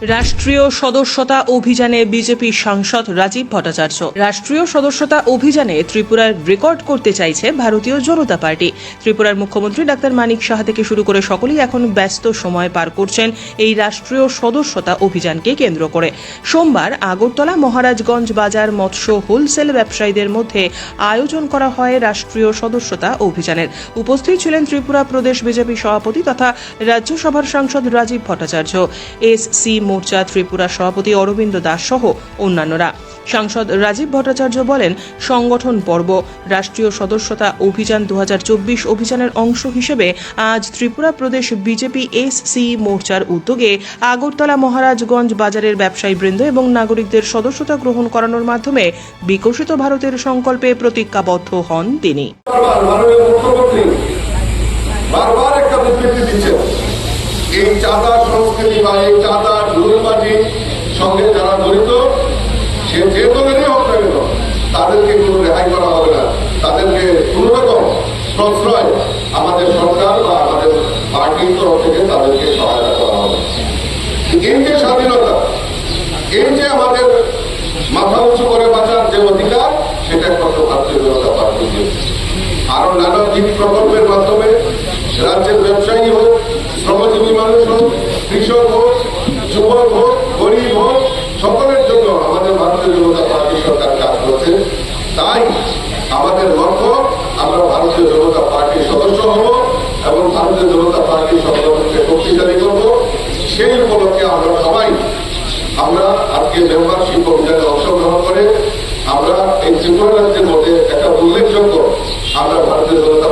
রাষ্ট্রীয় সদস্যতা অভিযানে বিজেপি সাংসদ রাজীব ভট্টাচার্য। রাষ্ট্রীয় সদস্যতা অভিযানে ত্রিপুরার রেকর্ড করতে চাইছে ভারতীয় জনতা পার্টি। ত্রিপুরার মুখ্যমন্ত্রী ডাক্তার মানিক সাহা থেকে শুরু করে সকলেই এখন ব্যস্ত সময় পার করছেন এই রাষ্ট্রীয় সদস্যতা অভিযানকে কেন্দ্র করে। সোমবার আগরতলা মহারাজগঞ্জ বাজার মৎস্য হোলসেল ব্যবসায়ীদের মধ্যে আয়োজন করা হয় রাষ্ট্রীয় সদস্যতা অভিযানের। উপস্থিত ছিলেন ত্রিপুরা প্রদেশ বিজেপি সভাপতি তথা রাজ্যসভার সাংসদ রাজীব ভট্টাচার্য। এস সি মোর্চা, ত্রিপুরা সভাপতি অরবিন্দ দাস সহ অন্যান্যরা। সাংসদ রাজীব ভট্টাচার্য বলেন, সংগঠন পর্ব, রাষ্ট্রীয় সদস্যতা অভিযান দু হাজার চব্বিশ অভিযানের অংশ হিসেবে আজ ত্রিপুরা প্রদেশ বিজেপি এস সি মোর্চার উদ্যোগে আগরতলা মহারাজগঞ্জ বাজারের ব্যবসায়ীবৃন্দ এবং নাগরিকদের সদস্যতা গ্রহণ করানোর মাধ্যমে বিকশিত ভারতের সংকল্পে প্রতিজ্ঞাবদ্ধ হন তিনি। বারবার একটা বিবৃতি দিচ্ছেন এই চাঁদা সংস্কৃতি বা এই চাঁদা প্রশ্রয় আমাদের সরকার বা আমাদের পার্টির তরফ থেকে তাদেরকে সহায়তা করা হবে। এই যে স্বাধীনতা, এই যে আমাদের মাথা উঁচু করে বাঁচার যে অধিকার, সেটা একমাত্র ভারতীয় জনতা পার্টি আরও নানাবিধ প্রকল্পের মাধ্যমে রাজ্যের ব্যবসায়ী হোক, শ্রমজীবী মানুষ হোক, কৃষক হোক, যুবক হোক, গরিব হোক সকলের জন্য আমাদের ভারতীয় জনতা পার্টি সরকার কাজ করছে তাই আমাদের লক্ষ্য আমরা ভারতীয় জনতা পার্টির সদস্য হব এবং ভারতীয় জনতা পার্টির সংগঠনকে শক্তিশালী করব। সেই উপলক্ষে আমরা সবাই, আমরা আজকে মেম্বারশিপ অভিযানে অংশগ্রহণ করে আমরা এই ত্রিপুরা রাজ্যের মধ্যে একটা উল্লেখযোগ্য আমরা ভারতীয় জনতা